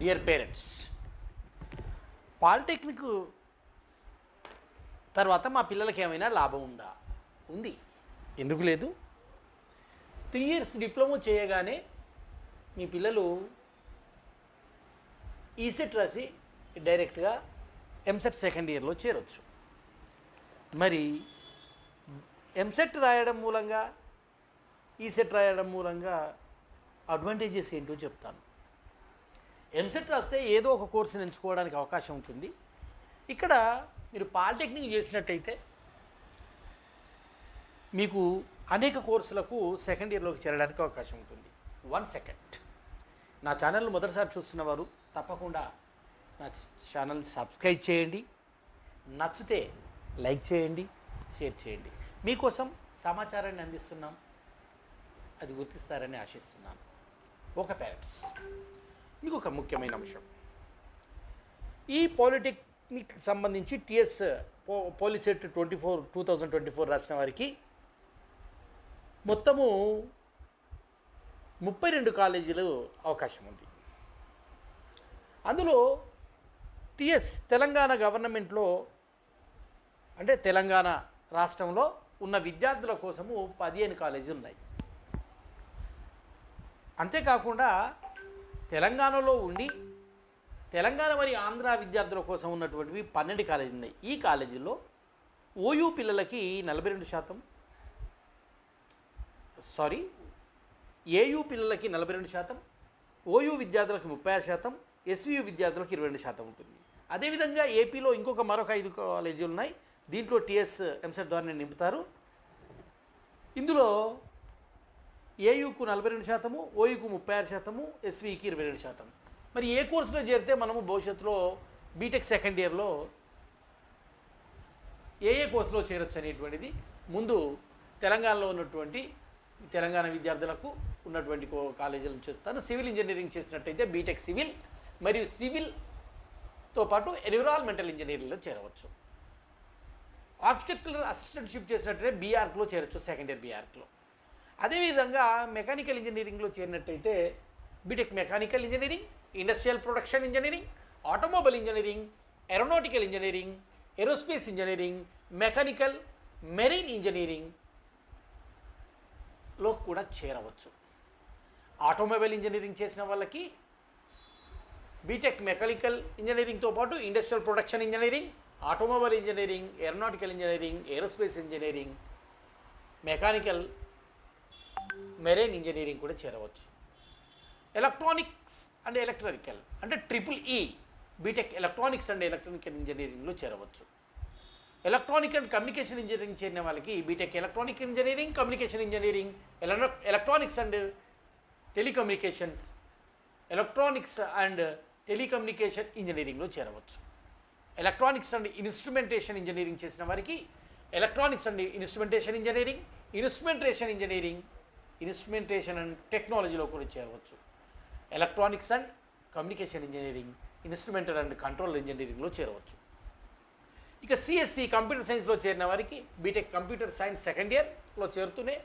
Dear parents polytechnic తర్వాత మా పిల్లలకి ఏమైనా లాభం ఉందా? ఉంది. ఎందుకు లేదు? త్రీ ఇయర్స్ డిప్లొమా చేయగానే మీ పిల్లలు e ఈసెట్ రాసి డైరెక్ట్గా ఎంసెట్ సెకండ్ ఇయర్లో చేరొచ్చు. మరి ఎంసెట్ రాయడం మూలంగా e ఈసెట్ రాయడం మూలంగా అడ్వాంటేజెస్ ఏంటో చెప్తాను. ఎంసెట్ రాస్తే ఏదో ఒక కోర్సుని ఎంచుకోవడానికి అవకాశం ఉంటుంది. ఇక్కడ మీరు పాలిటెక్నిక్ చేసినట్టయితే మీకు అనేక కోర్సులకు సెకండ్ ఇయర్లోకి చేరడానికి అవకాశం ఉంటుంది. వన్ సెకండ్ నా ఛానల్ మొదటిసారి చూస్తున్న వారు తప్పకుండా నా ఛానల్ సబ్స్క్రైబ్ చేయండి. నచ్చితే లైక్ చేయండి షేర్ చేయండి. మీకోసం సమాచారాన్ని అందిస్తున్నాం. అది గుర్తిస్తారని ఆశిస్తున్నాను. ఒక పేరెంట్స్ మీకు ఒక ముఖ్యమైన అంశం. ఈ పాలిటెక్నిక్ సంబంధించి టిఎస్ పో POLYCET twenty four two thousand twenty four రాసిన వారికి మొత్తము ముప్పై రెండు కాలేజీలు అవకాశం ఉంది. అందులో టిఎస్ తెలంగాణ గవర్నమెంట్లో అంటే తెలంగాణ రాష్ట్రంలో ఉన్న విద్యార్థుల కోసము పదిహేను కాలేజీలు ఉన్నాయి. అంతేకాకుండా తెలంగాణలో ఉండి తెలంగాణ మరియు ఆంధ్ర విద్యార్థుల కోసం ఉన్నటువంటివి పన్నెండు కాలేజీలు ఉన్నాయి. ఈ కాలేజీల్లో ఓయూ పిల్లలకి నలభై రెండు శాతం సారీ ఏయూ పిల్లలకి నలభై రెండు శాతం ఓయూ విద్యార్థులకు ముప్పై ఆరు శాతం ఎస్వియు విద్యార్థులకు ఇరవై రెండు శాతం ఉంటుంది. అదేవిధంగా ఏపీలో ఇంకొక మరొక ఐదు కాలేజీలు ఉన్నాయి. దీంట్లో టీఎస్ ఎంసెట్ ద్వారా నింపుతారు. ఇందులో ఏయుకు నలభై రెండు శాతము ఓయుకు ముప్పై ఆరు శాతము ఎస్వికి ఇరవై రెండు శాతం. మరి ఏ కోర్సులో చేరితే మనము భవిష్యత్తులో బీటెక్ సెకండ్ ఇయర్లో ఏ ఏ కోర్సులో చేరొచ్చు అనేటువంటిది ముందు తెలంగాణలో ఉన్నటువంటి తెలంగాణ విద్యార్థులకు ఉన్నటువంటి కాలేజీలను చెప్తాను. సివిల్ ఇంజనీరింగ్ చేసినట్టయితే బీటెక్ సివిల్ మరియు సివిల్తో పాటు ఎన్విరాన్మెంటల్ ఇంజనీరింగ్లో చేరవచ్చు. ఆర్కిటెక్చర్ అసిస్టెంట్షిప్ చేసినట్టే బీఆర్క్లో చేరొచ్చు సెకండ్ ఇయర్ బీఆర్క్లో అదేవిధంగా మెకానికల్ ఇంజనీరింగ్లో చేరినట్టయితే BTech mechanical engineering industrial production engineering automobile engineering aeronautical engineering aerospace engineering mechanical marine ఇంజనీరింగ్లో కూడా చేరవచ్చు. ఆటోమొబైల్ ఇంజనీరింగ్ చేసిన వాళ్ళకి బీటెక్ మెకానికల్ ఇంజనీరింగ్తో పాటు industrial production engineering automobile engineering aeronautical engineering aerospace engineering mechanical marine engineering కూడా చేరవచ్చు. ఎలక్ట్రానిక్స్ అండ్ ఎలక్ట్రికల్ అంటే triple E BTech electronics and electronical ఇంజనీరింగ్లో చేరవచ్చు. ఎలక్ట్రానిక్ అండ్ కమ్యూనికేషన్ ఇంజనీరింగ్ చేరిన వాళ్ళకి BTech electronic engineering communication engineering electronics and telecommunications electronics and telecommunication ఇంజనీరింగ్లో చేరవచ్చు. Electronics and instrumentation engineering చేసిన వారికి electronics and instrumentation engineering instrumentation engineering instrumentation and టెక్నాలజీలో కూడా చేరవచ్చు. Electronics and communication engineering instrumental and control ఇంజనీరింగ్లో చేరవచ్చు. ఇక సిఎస్సి కంప్యూటర్ సైన్స్లో చేరిన వారికి బీటెక్ కంప్యూటర్ సైన్స్ సెకండ్ ఇయర్లో చేరుతూనే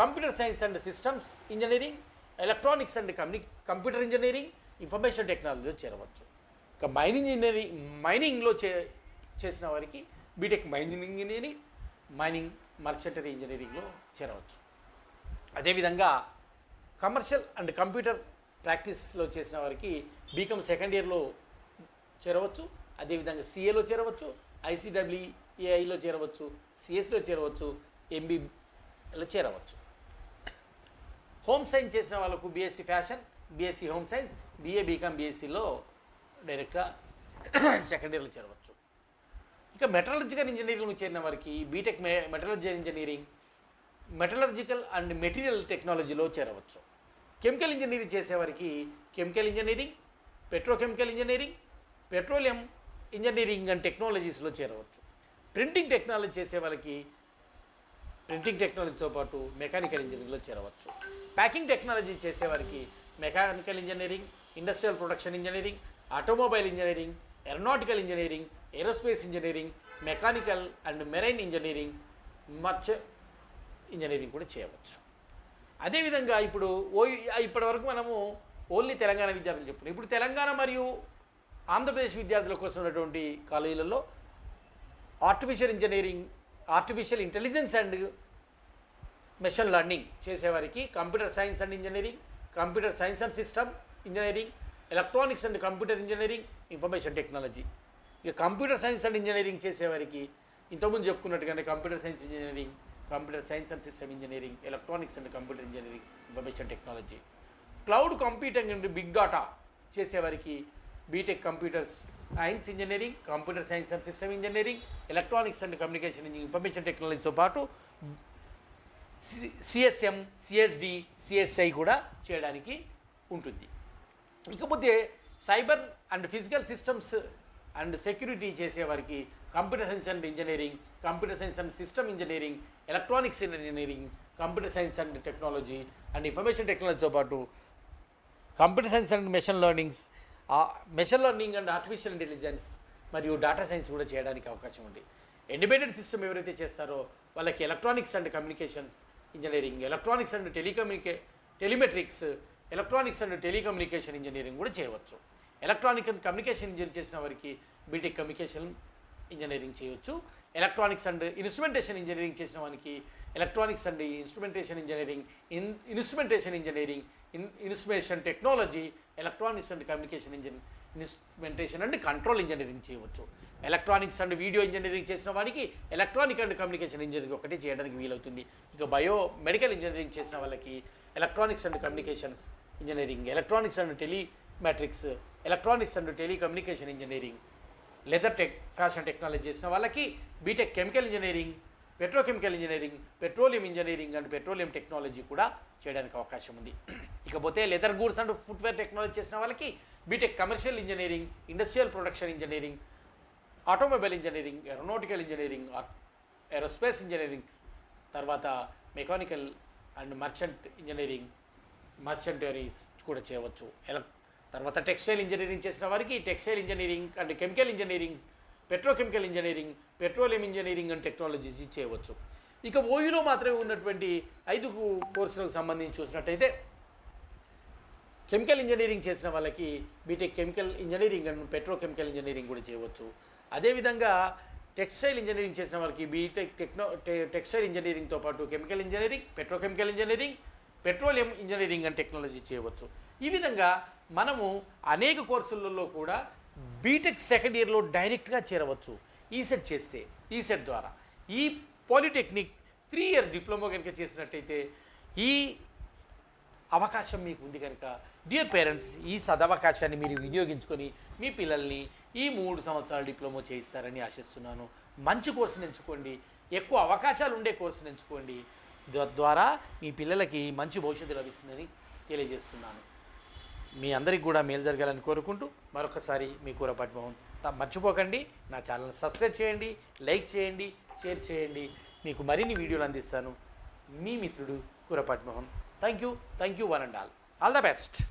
computer science and systems engineering electronics and కమ్యూని computer engineering information టెక్నాలజీలో చేరవచ్చు. ఇక మైనింగ్ ఇంజనీరింగ్ మైనింగ్లో చే చేసిన వారికి BTech mining engineering mining machinery ఇంజనీరింగ్లో చేరవచ్చు. అదేవిధంగా కమర్షియల్ అండ్ కంప్యూటర్ ప్రాక్టీస్లో చేసిన వారికి బీకామ్ సెకండ్ ఇయర్లో చేరవచ్చు అదేవిధంగా సిఏలో చేరవచ్చు ఐసీడబ్ల్యూఏఐలో చేరవచ్చు సిఎస్లో చేరవచ్చు ఎంబీలో చేరవచ్చు. హోమ్ సైన్స్ చేసిన వాళ్ళకు BSc fashion BSc home science BA BCom బీఎస్సీలో డైరెక్ట్గా సెకండ్ ఇయర్లో చేరవచ్చు. ఇక మెటలర్జికల్ ఇంజనీరింగ్ చేరిన వారికి బీటెక్ మె metallurgical engineering metallurgical and material టెక్నాలజీలో చేరవచ్చు. కెమికల్ ఇంజనీరింగ్ చేసేవారికి chemical engineering petrochemical engineering petroleum engineering and టెక్నాలజీస్లో చేరవచ్చు. ప్రింటింగ్ టెక్నాలజీ చేసే వాళ్ళకి ప్రింటింగ్ టెక్నాలజీతో పాటు మెకానికల్ ఇంజనీరింగ్లో చేరవచ్చు. ప్యాకింగ్ టెక్నాలజీ చేసేవారికి mechanical engineering industrial production engineering automobile engineering aeronautical engineering aerospace engineering mechanical and marine engineering మర్చ engineering కూడా చేయవచ్చు. అదేవిధంగా ఇప్పుడు ఓ ఇప్పటి వరకు మనము ఓన్లీ తెలంగాణ విద్యార్థులు చెప్తున్నారు ఇప్పుడు తెలంగాణ మరియు ఆంధ్రప్రదేశ్ విద్యార్థుల కోసం ఉన్నటువంటి కాలేజీలలో artificial engineering artificial intelligence and machine learning చేసేవారికి computer science and engineering computer science and system engineering electronics and computer engineering information technology ఇక కంప్యూటర్ సైన్స్ అండ్ ఇంజనీరింగ్ చేసేవారికి ఇంతకుముందు చెప్పుకున్నట్టుగానే computer science engineering computer science and system engineering electronics and computer engineering information technology. Cloud computing and big data చేసేవారికి BTech computer science engineering computer science and system engineering electronics and communication information టెక్నాలజీతో పాటు CSM CSD CSI కూడా చేయడానికి ఉంటుంది. ఇకపోతే cyber and physical systems and security చేసేవారికి computer science and engineering computer science and system engineering electronics engineering computer science and technology and information టెక్నాలజీతో పాటు computer science and machine learnings machine learning and artificial intelligence మరియు data science కూడా చేయడానికి అవకాశం ఉంది. Independent system ఎవరైతే చేస్తారో వాళ్ళకి electronics and communications engineering electronics and టెలికమ్యూనికే telemetrics electronics and telecommunication engineering కూడా చేయవచ్చు. ఎలక్ట్రానిక్ అండ్ కమ్యూనికేషన్ ఇంజనీర్ చేసిన వారికి బీటెక్ కమ్యూనికేషన్ ఇంజనీరింగ్ చేయొచ్చు. ఎలక్ట్రానిక్స్ అండ్ ఇన్స్ట్రుమెంటేషన్ ఇంజనీరింగ్ చేసిన వానికి electronics and instrumentation engineering in instrumentation engineering in instrumentation technology electronics and communication engineering instrumentation and control engineering చేయవచ్చు. Electronics and video engineering చేసిన వారికి electronic and communication engineering ఒకటి చేయడానికి వీలవుతుంది. ఇక బయో మెడికల్ ఇంజనీరింగ్ చేసిన వాళ్ళకి electronics and communications engineering electronics and telemetrics electronics and telecommunication engineering leather tech fashion technology చేసిన వాళ్ళకి BTech chemical engineering petrochemical engineering petroleum engineering and petroleum technology కూడా చేయడానికి అవకాశం ఉంది. ఇకపోతే leather goods and footwear technology చేసిన వాళ్ళకి BTech commercial engineering industrial production engineering automobile engineering aeronautical engineering aerospace engineering తర్వాత mechanical and merchant engineering machineries కూడా చేయవచ్చు. ఎలక్ట్ తర్వాత టెక్స్టైల్ ఇంజనీరింగ్ చేసిన వారికి textile engineering and chemical engineering petrochemical engineering petroleum engineering and technologies చేయవచ్చు ఇక ఓయూలో మాత్రమే ఉన్నటువంటి ఐదు కోర్సులకు సంబంధించి చూసినట్టయితే కెమికల్ ఇంజనీరింగ్ చేసిన వాళ్ళకి BTech chemical engineering and petrochemical engineering కూడా చేయవచ్చు. అదేవిధంగా టెక్స్టైల్ ఇంజనీరింగ్ చేసిన వాళ్ళకి బీటెక్ టెక్నో టె- టెక్స్టైల్ ఇంజనీరింగ్తో పాటు chemical engineering petrochemical engineering petroleum engineering and technology చేయవచ్చు. ఈ విధంగా మనము అనేక కోర్సులలో కూడా బీటెక్ సెకండ్ ఇయర్లో డైరెక్ట్గా చేరవచ్చు. ఈసెట్ చేస్తే ఈసెట్ ద్వారా. ఈ పాలిటెక్నిక్ త్రీ ఇయర్ డిప్లొమా కనుక చేసినట్టయితే ఈ అవకాశం మీకు ఉంది కనుక డియర్ పేరెంట్స్ ఈ సదవకాశాన్ని మీరు వినియోగించుకొని మీ పిల్లల్ని ఈ మూడు సంవత్సరాల డిప్లొమా చేయిస్తారని ఆశిస్తున్నాను. మంచి కోర్సును ఎంచుకోండి. ఎక్కువ అవకాశాలు ఉండే కోర్సును ఎంచుకోండి. ద్వారా మీ పిల్లలకి మంచి భవిష్యత్తు లభిస్తుందని తెలియజేస్తున్నాను. మీ అందరికి కూడా మేలు జరగాలని కోరుకుంటూ మరొకసారి మీ కూరపాటి మోహన్ త- మర్చిపోకండి. నా ఛానల్ సబ్స్క్రైబ్ చేయండి లైక్ చేయండి షేర్ చేయండి. మీకు మరిన్ని వీడియోలు అందిస్తాను. మీ మిత్రుడు Kurapati Mohan thank you thank you one and all. All the best.